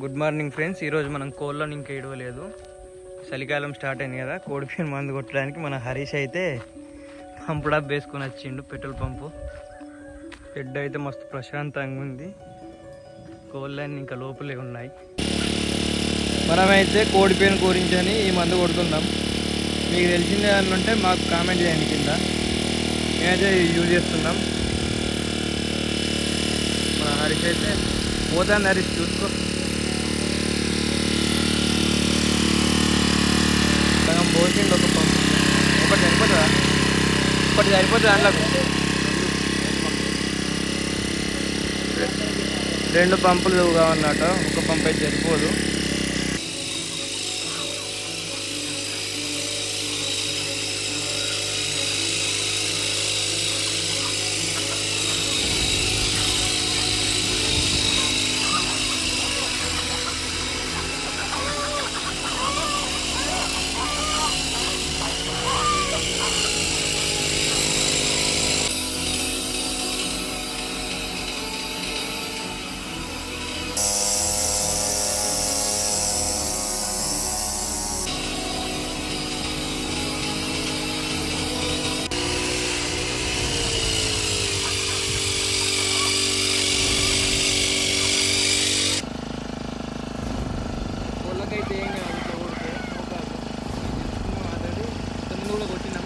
Good morning friends ఈరోజు మనం కోళ్ళను ఇంకా ఇడవలేదు. చలికాలం స్టార్ట్ అయింది కదా కోడిపిన్ మందు కొట్టడానికి మన హరీష్ అయితే పంపు డబ్బు వేసుకొని వచ్చిండు పెట్రోల్ పంపు. హెడ్ అయితే మస్తు ప్రశాంతంగా ఉంది. కోళ్ళన్నీ ఇంకా లోపలే ఉన్నాయి. మనమైతే కోడిపేను కూరించని ఈ మందు కొడుతున్నాం. మీకు తెలిసిందే అని ఉంటే మాకు కామెంట్ చేయండి కింద. మేమైతే యూజ్ చేస్తున్నాం. మన హరీష్ అయితే పోతాను హరీష్ చూసుకో. సగం ఒక పంపు ఒకటి సరిపోతుందా? ఒకటి సరిపోతుంది అందులోకి? రెండు పంపులు కావన్నట ఒక పంపు అయితే సరిపోదు. కూడా కొట్టినాం.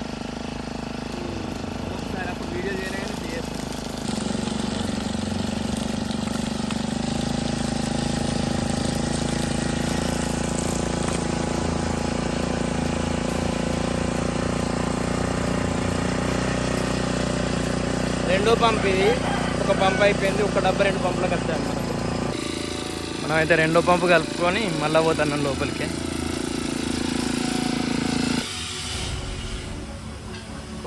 ఒకసారి అప్పుడు వీడియో చేయలేగానే చేస్తాం రెండో పంప్ ఇది. ఒక పంప్ అయిపోయింది. ఒక డబ్బా రెండు పంపులకు వస్తాయి మనకు మనం అయితే రెండో పంపు కలుపుకొని మళ్ళీ పోతున్నాం లోపలికి.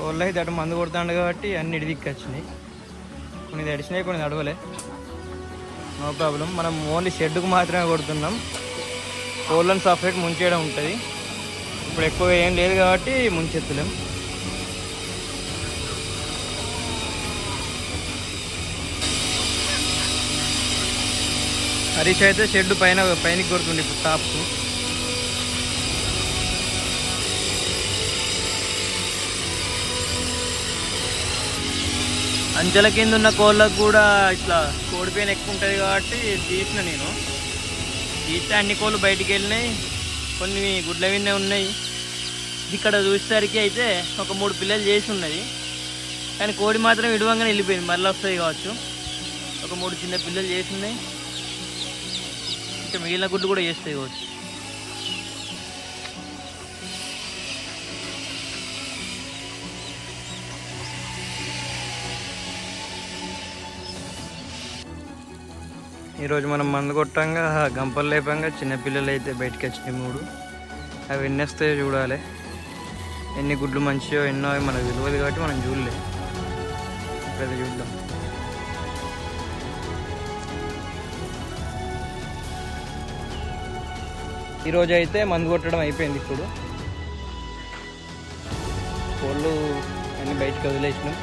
కోళ్ళు అయితే అటు మందు కొడుతాడు కాబట్టి అన్ని ఇడిదిక్కి వచ్చినాయి. కొన్ని తడిచినాయి కొన్ని నడవలే నో ప్రాబ్లం మనం ఓన్లీ షెడ్కు మాత్రమే కొడుతున్నాం. కోళ్ళని సపరేట్ ముంచేయడం ఉంటుంది. ఇప్పుడు ఎక్కువ ఏం లేదు కాబట్టి ముంచెత్తలేం. హరీష్ అయితే షెడ్ పైన పైనకి కొడుతుండే ఇప్పుడు టాప్స్ అంచెల కింద ఉన్న కోళ్ళకు కూడా ఇట్లా కోడిపోయిన ఎక్కువ ఉంటుంది కాబట్టి తీసిన నేను. తీస్తే అన్ని కోళ్ళు బయటికి వెళ్ళినాయి. కొన్ని గుడ్ల విన్నే ఉన్నాయి. ఇక్కడ చూసేసరికి అయితే ఒక మూడు పిల్లలు చేసి ఉన్నది. కానీ కోడి మాత్రం విడవంగానే వెళ్ళిపోయింది. మళ్ళీ వస్తుంది కావచ్చు. ఒక మూడు చిన్న పిల్లలు చేసి ఉన్నాయి. ఇంకా మిగిలిన గుడ్డు కూడా చేస్తాయి కావచ్చు. ఈరోజు మనం మందు కొట్టంగా గంపలు లేపంగా చిన్నపిల్లలు అయితే బయటకు వచ్చినాయి మూడు. అవి ఎన్ని వస్తాయో చూడాలి. ఎన్ని గుడ్లు మంచియో ఎన్నో అవి మనకు తెలియదు కాబట్టి మనం చూడలే. ఇప్పుడైతే చూద్దాం. ఈరోజు అయితే మందు కొట్టడం అయిపోయింది ఇప్పుడు. కోళ్ళు అన్నీ బయటకు వదిలేసినాం.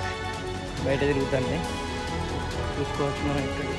బయట తిరుగుతాయి చూసుకోవచ్చు మనం ఇక్కడ